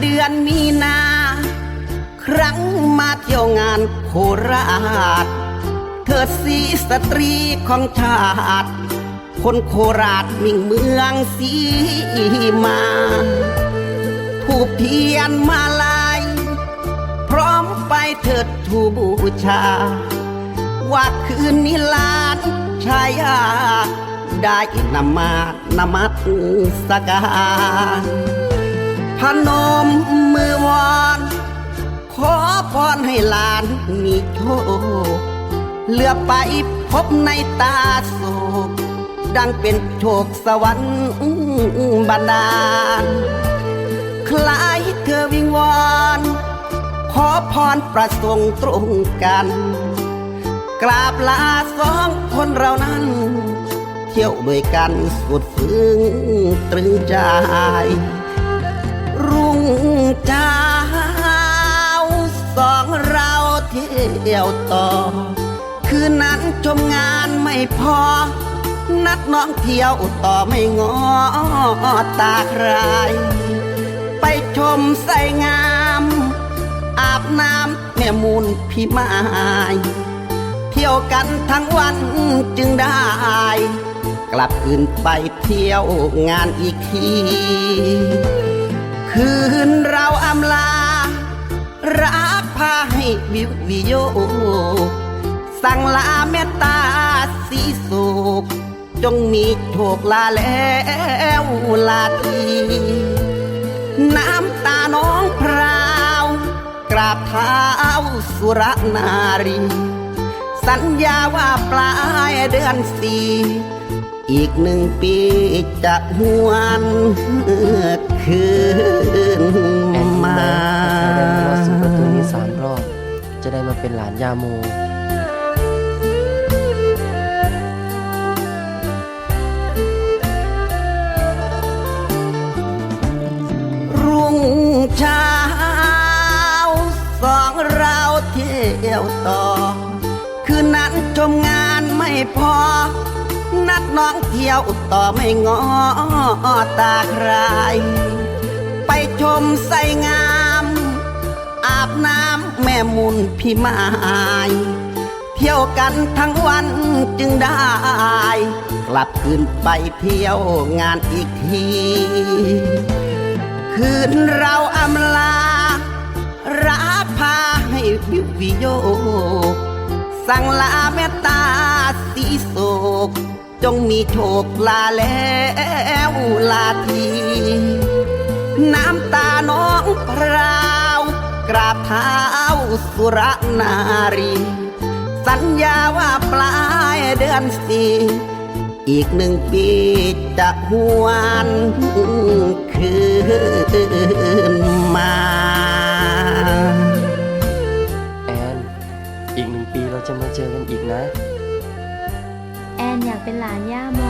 เดือนมีนา ครั้งมาเที่ยวงานโคราชเถิดสีสตรีของชาติ คนโคราชมิ่งเมืองสีมาถูกเทียนมาลาย พร้อมไปเถิดทูบูชา ว่าคืนนี้ลานชายาได้นำมานมัสการ นมมือวอนขอพรให้หลานมีโชคเลือไปพบในตาโศก ดังเป็นโชคสวรรค์บันดาล คล้ายเธอวิงวอนขอพรประสงค์ตรงกัน กราบลาสองคนเรานั้น เที่ยวด้วยกันสุดซึ้งตรึงใจ เช้าสองเราเที่ยวต่อ คืนนั้นชมงานไม่พอ นัดน้องเที่ยวต่อไม่งอตาใคร ไปชมใส่งาม อาบน้ำแม่มูลพี่ไม้เที่ยวกันทั้งวันจึงได้ กลับคืนไปเที่ยวงานอีกที คืนเราอำลา รักพาให้วิววิโย สั่งลาเมตตาสีสุขจงมีโชคลาแล้วลาทีน้ำตาน้องพราว กราบเท้าสุรนารี สัญญาว่าปลายเดือนสี่อีกหนึ่งปีจะหวนคืนแอนนี่มานะแสดงรอสู่ประตูนี้สามรอบ จะได้มาเป็นหลานยาโมรุ่งเช้าสองเราเที่ยวต่อ คืนนั้นชมงานไม่พอ นัดน้องเที่ยวต่อไม่งอตาใคร ไปชมใส่งาม อาบน้ำแม่มุนพี่ไม้เที่ยวกันทั้งวันจึงได้ กลับคืนไปเที่ยวงานอีกที คืนเราอำลา รักพาให้วิววิโย สั่งลาเมตตาสีโศก จงมีโชคลาแล้วลาที น้ำตาน้องพราวกราบเท้าสุรนารี สัญญาว่าปลายเดือนสี่อีกหนึ่งปีจะหวนคืน นะ แอนอยากเป็นหลานย่าโม